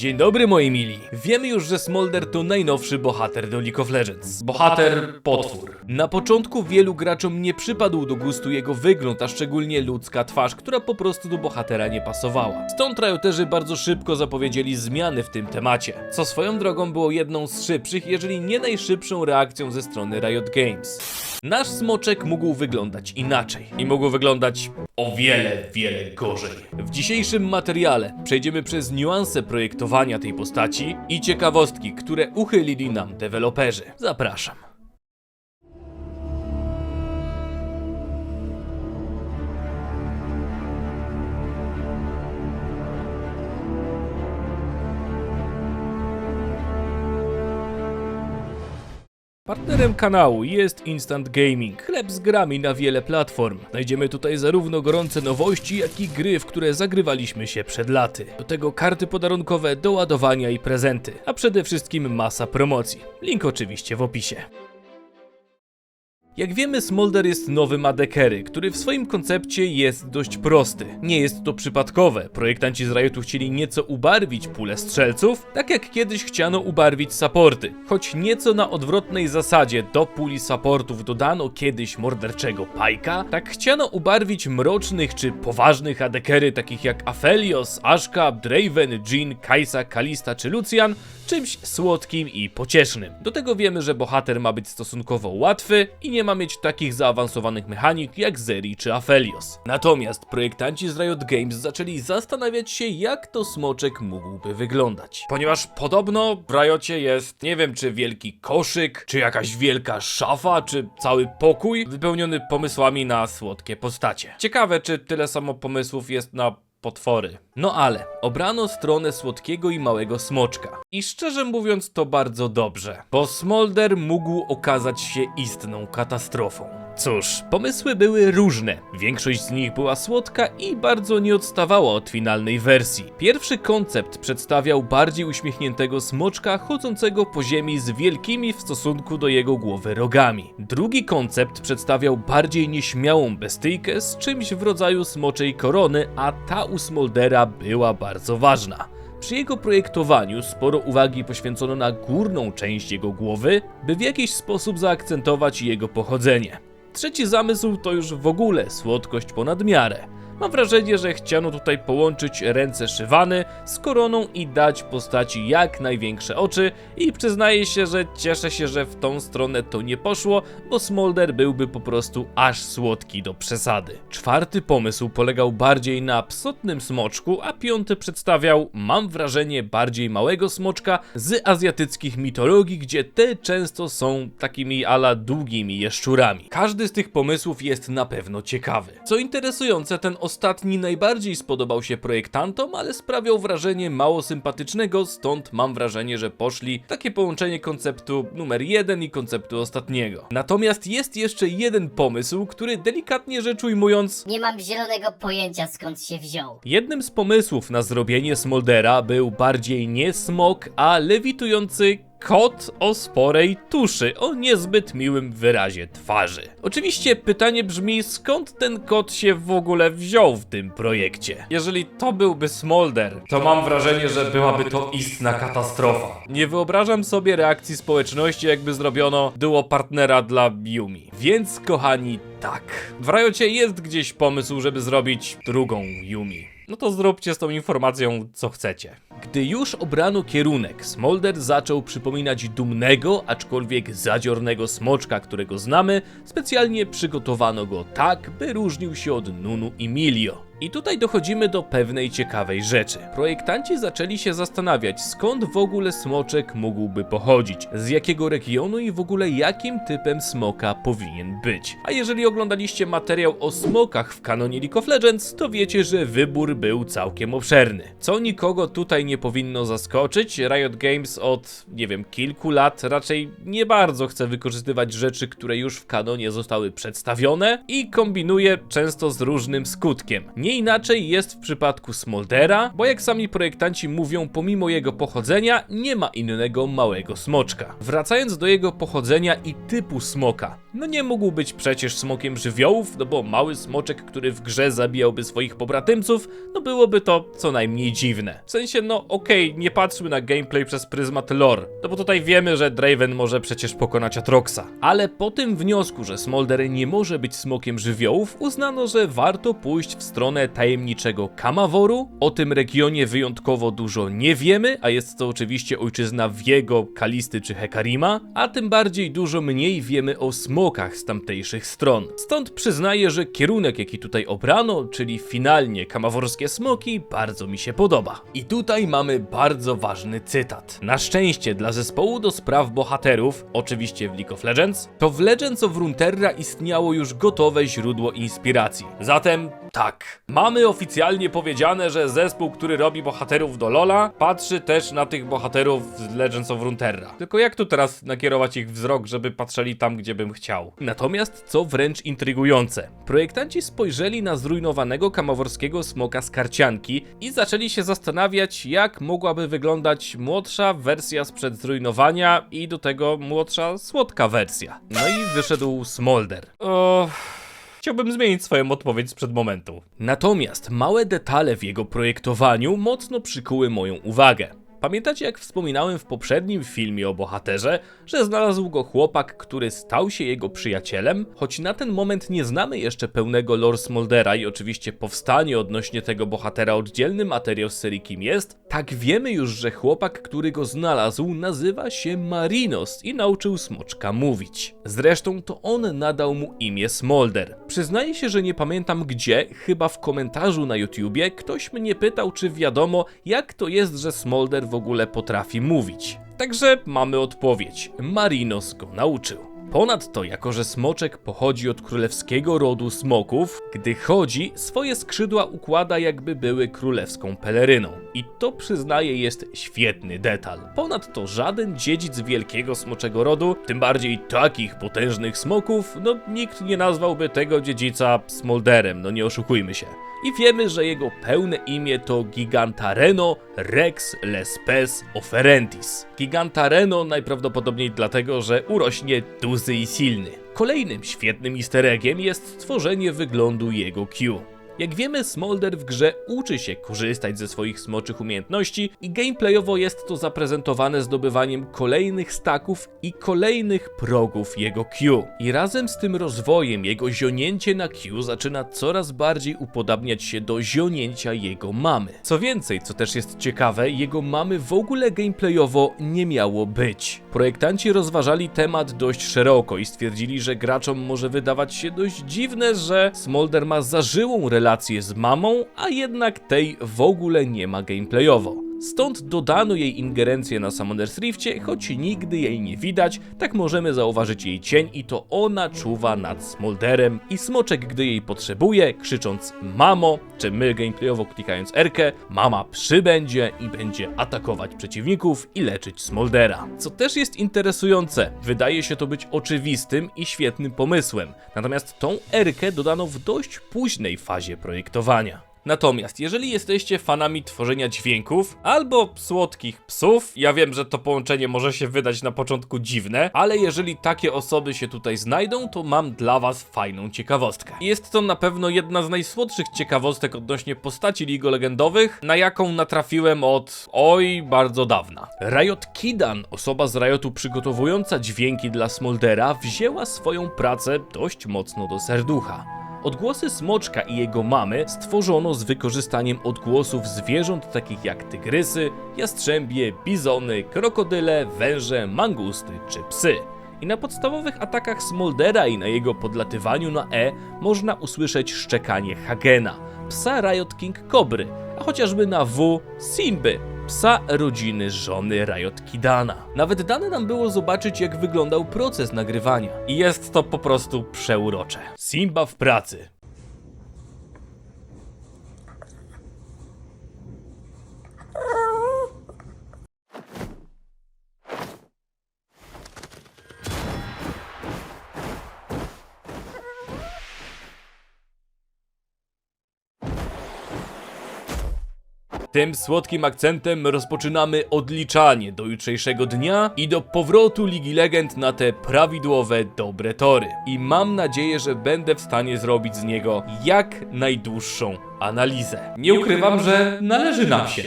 Dzień dobry moi mili. Wiemy już, że Smolder to najnowszy bohater do League of Legends. Bohater potwór. Na początku wielu graczom nie przypadł do gustu jego wygląd, a szczególnie ludzka twarz, która po prostu do bohatera nie pasowała. Stąd Rioterzy bardzo szybko zapowiedzieli zmiany w tym temacie, co swoją drogą było jedną z szybszych, jeżeli nie najszybszą reakcją ze strony Riot Games. Nasz smoczek mógł wyglądać inaczej i mógł wyglądać o wiele, wiele gorzej. W dzisiejszym materiale przejdziemy przez niuanse projektowania tej postaci i ciekawostki, które uchylili nam deweloperzy. Zapraszam. Partnerem kanału jest Instant Gaming, chleb z grami na wiele platform. Znajdziemy tutaj zarówno gorące nowości, jak i gry, w które zagrywaliśmy się przed laty. Do tego karty podarunkowe do ładowania i prezenty, a przede wszystkim masa promocji. Link oczywiście w opisie. Jak wiemy, Smolder jest nowym AD-carry, który w swoim koncepcie jest dość prosty. Nie jest to przypadkowe. Projektanci z Riotu chcieli nieco ubarwić pulę strzelców, tak jak kiedyś chciano ubarwić supporty. Choć nieco na odwrotnej zasadzie do puli supportów dodano kiedyś morderczego Pajka, tak chciano ubarwić mrocznych czy poważnych AD-carry takich jak Aphelios, Ashka, Draven, Jean, Kaisa, Kalista czy Lucian czymś słodkim i pociesznym. Do tego wiemy, że bohater ma być stosunkowo łatwy i nie ma mieć takich zaawansowanych mechanik jak Zeri czy Aphelios. Natomiast projektanci z Riot Games zaczęli zastanawiać się, jak to smoczek mógłby wyglądać. Ponieważ podobno w Riocie jest, nie wiem czy wielki koszyk, czy jakaś wielka szafa, czy cały pokój wypełniony pomysłami na słodkie postacie. Ciekawe, czy tyle samo pomysłów jest na potwory. No ale obrano stronę słodkiego i małego smoczka. I szczerze mówiąc to bardzo dobrze, bo Smolder mógł okazać się istną katastrofą. Cóż, pomysły były różne. Większość z nich była słodka i bardzo nie odstawała od finalnej wersji. Pierwszy koncept przedstawiał bardziej uśmiechniętego smoczka chodzącego po ziemi z wielkimi w stosunku do jego głowy rogami. Drugi koncept przedstawiał bardziej nieśmiałą bestyjkę z czymś w rodzaju smoczej korony, a ta u Smoldera była bardzo ważna. Przy jego projektowaniu sporo uwagi poświęcono na górną część jego głowy, by w jakiś sposób zaakcentować jego pochodzenie. Trzeci zamysł to już w ogóle słodkość ponad miarę. Mam wrażenie, że chciano tutaj połączyć ręce Szywany z koroną i dać postaci jak największe oczy i przyznaję się, że cieszę się, że w tą stronę to nie poszło, bo Smolder byłby po prostu aż słodki do przesady. Czwarty pomysł polegał bardziej na psotnym smoczku, a piąty przedstawiał, mam wrażenie, bardziej małego smoczka z azjatyckich mitologii, gdzie te często są takimi ala długimi jeszczurami. Każdy z tych pomysłów jest na pewno ciekawy. Co interesujące, ten ostatni najbardziej spodobał się projektantom, ale sprawiał wrażenie mało sympatycznego, stąd mam wrażenie, że poszli takie połączenie konceptu numer jeden i konceptu ostatniego. Natomiast jest jeszcze jeden pomysł, który delikatnie rzecz ujmując Nie mam zielonego pojęcia skąd się wziął. Jednym z pomysłów na zrobienie Smoldera był bardziej nie smok, a lewitujący kot o sporej tuszy, o niezbyt miłym wyrazie twarzy. Oczywiście pytanie brzmi, skąd ten kot się w ogóle wziął w tym projekcie? Jeżeli to byłby Smolder, to mam wrażenie, że byłaby to istna katastrofa. Nie wyobrażam sobie reakcji społeczności, jakby zrobiono duo partnera dla Yumi. Więc kochani, tak. W Riocie jest gdzieś pomysł, żeby zrobić drugą Yumi. No to zróbcie z tą informacją co chcecie. Gdy już obrano kierunek, Smolder zaczął przypominać dumnego, aczkolwiek zadziornego smoczka, którego znamy. Specjalnie przygotowano go tak, by różnił się od Nunu i Milio. I tutaj dochodzimy do pewnej ciekawej rzeczy. Projektanci zaczęli się zastanawiać, skąd w ogóle smoczek mógłby pochodzić, z jakiego regionu i w ogóle jakim typem smoka powinien być. A jeżeli oglądaliście materiał o smokach w kanonie League of Legends, to wiecie, że wybór był całkiem obszerny. Co nikogo tutaj nie powinno zaskoczyć, Riot Games od, nie wiem, kilku lat raczej nie bardzo chce wykorzystywać rzeczy, które już w kanonie zostały przedstawione i kombinuje często z różnym skutkiem. Nie inaczej jest w przypadku Smoldera, bo jak sami projektanci mówią, pomimo jego pochodzenia nie ma innego małego smoczka. Wracając do jego pochodzenia i typu smoka, No nie mógł być przecież smokiem żywiołów, no bo mały smoczek, który w grze zabijałby swoich pobratymców, no byłoby to co najmniej dziwne. W sensie, no okej, nie patrzmy na gameplay przez pryzmat lore, no bo tutaj wiemy, że Draven może przecież pokonać Atroxa. Ale po tym wniosku, że Smolder nie może być smokiem żywiołów, uznano, że warto pójść w stronę tajemniczego Kamaworu. O tym regionie wyjątkowo dużo nie wiemy, a jest to oczywiście ojczyzna Wiego, Kalisty czy Hekarima, a tym bardziej dużo mniej wiemy o smokach z tamtejszych stron. Stąd przyznaję, że kierunek jaki tutaj obrano, czyli finalnie kamaworskie smoki, bardzo mi się podoba. I tutaj mamy bardzo ważny cytat. Na szczęście dla zespołu do spraw bohaterów, oczywiście w League of Legends, to w Legends of Runeterra istniało już gotowe źródło inspiracji. Zatem tak, mamy oficjalnie powiedziane, że zespół, który robi bohaterów do LoLa, patrzy też na tych bohaterów z Legends of Runeterra. Tylko jak tu teraz nakierować ich wzrok, żeby patrzeli tam, gdzie bym chciał? Natomiast co wręcz intrygujące, projektanci spojrzeli na zrujnowanego kamaworskiego smoka z karcianki i zaczęli się zastanawiać, jak mogłaby wyglądać młodsza wersja sprzed zrujnowania i do tego młodsza słodka wersja. No i wyszedł Smolder. O... Chciałbym zmienić swoją odpowiedź sprzed momentu. Natomiast małe detale w jego projektowaniu mocno przykuły moją uwagę. Pamiętacie, jak wspominałem w poprzednim filmie o bohaterze, że znalazł go chłopak, który stał się jego przyjacielem? Choć na ten moment nie znamy jeszcze pełnego lore Smoldera i oczywiście powstanie odnośnie tego bohatera oddzielny materiał z serii Kim jest, tak wiemy już, że chłopak, który go znalazł, nazywa się Marinos i nauczył smoczka mówić. Zresztą to on nadał mu imię Smolder. Przyznaję się, że nie pamiętam gdzie, chyba w komentarzu na YouTubie, ktoś mnie pytał, czy wiadomo, jak to jest, że Smolder w ogóle potrafi mówić. Także mamy odpowiedź. Marinos go nauczył. Ponadto, jako że smoczek pochodzi od królewskiego rodu smoków, gdy chodzi, swoje skrzydła układa jakby były królewską peleryną. I to przyznaję jest świetny detal. Ponadto żaden dziedzic wielkiego smoczego rodu, tym bardziej takich potężnych smoków, no nikt nie nazwałby tego dziedzica Smolderem, no nie oszukujmy się. I wiemy, że jego pełne imię to Gigantareno Rex Lespes Oferentis. Gigantareno najprawdopodobniej dlatego, że urośnie duży i silny. Kolejnym świetnym easter eggiem jest stworzenie wyglądu jego Q. Jak wiemy, Smolder w grze uczy się korzystać ze swoich smoczych umiejętności i gameplayowo jest to zaprezentowane zdobywaniem kolejnych staków i kolejnych progów jego Q. I razem z tym rozwojem jego zionięcie na Q zaczyna coraz bardziej upodabniać się do zionięcia jego mamy. Co więcej, co też jest ciekawe, jego mamy w ogóle gameplayowo nie miało być. Projektanci rozważali temat dość szeroko i stwierdzili, że graczom może wydawać się dość dziwne, że Smolder ma zażyłą relację z mamą, a jednak tej w ogóle nie ma gameplayowo. Stąd dodano jej ingerencję na Summoner's Rifcie, choć nigdy jej nie widać, tak możemy zauważyć jej cień i to ona czuwa nad Smolderem i Smoczek, gdy jej potrzebuje, krzycząc mamo, czy my gameplayowo klikając R-kę, mama przybędzie i będzie atakować przeciwników i leczyć Smoldera. Co też jest interesujące, wydaje się to być oczywistym i świetnym pomysłem, natomiast tą R-kę dodano w dość późnej fazie projektowania. Natomiast jeżeli jesteście fanami tworzenia dźwięków albo słodkich psów, ja wiem, że to połączenie może się wydać na początku dziwne, ale jeżeli takie osoby się tutaj znajdą, to mam dla was fajną ciekawostkę. Jest to na pewno jedna z najsłodszych ciekawostek odnośnie postaci League Legendowych, na jaką natrafiłem od oj bardzo dawna. Riot Kidan, osoba z Riotu przygotowująca dźwięki dla Smoldera, wzięła swoją pracę dość mocno do serducha. Odgłosy smoczka i jego mamy stworzono z wykorzystaniem odgłosów zwierząt takich jak tygrysy, jastrzębie, bizony, krokodyle, węże, mangusty czy psy. I na podstawowych atakach Smoldera i na jego podlatywaniu na E można usłyszeć szczekanie Hagena, psa Riot King Kobry, a chociażby na W Simby, psa rodziny żony Riot Kidana. Nawet dane nam było zobaczyć, jak wyglądał proces nagrywania. I jest to po prostu przeurocze. Simba w pracy. Tym słodkim akcentem rozpoczynamy odliczanie do jutrzejszego dnia i do powrotu Ligi Legend na te prawidłowe, dobre tory. I mam nadzieję, że będę w stanie zrobić z niego jak najdłuższą analizę. Nie ukrywam, że należy nam się.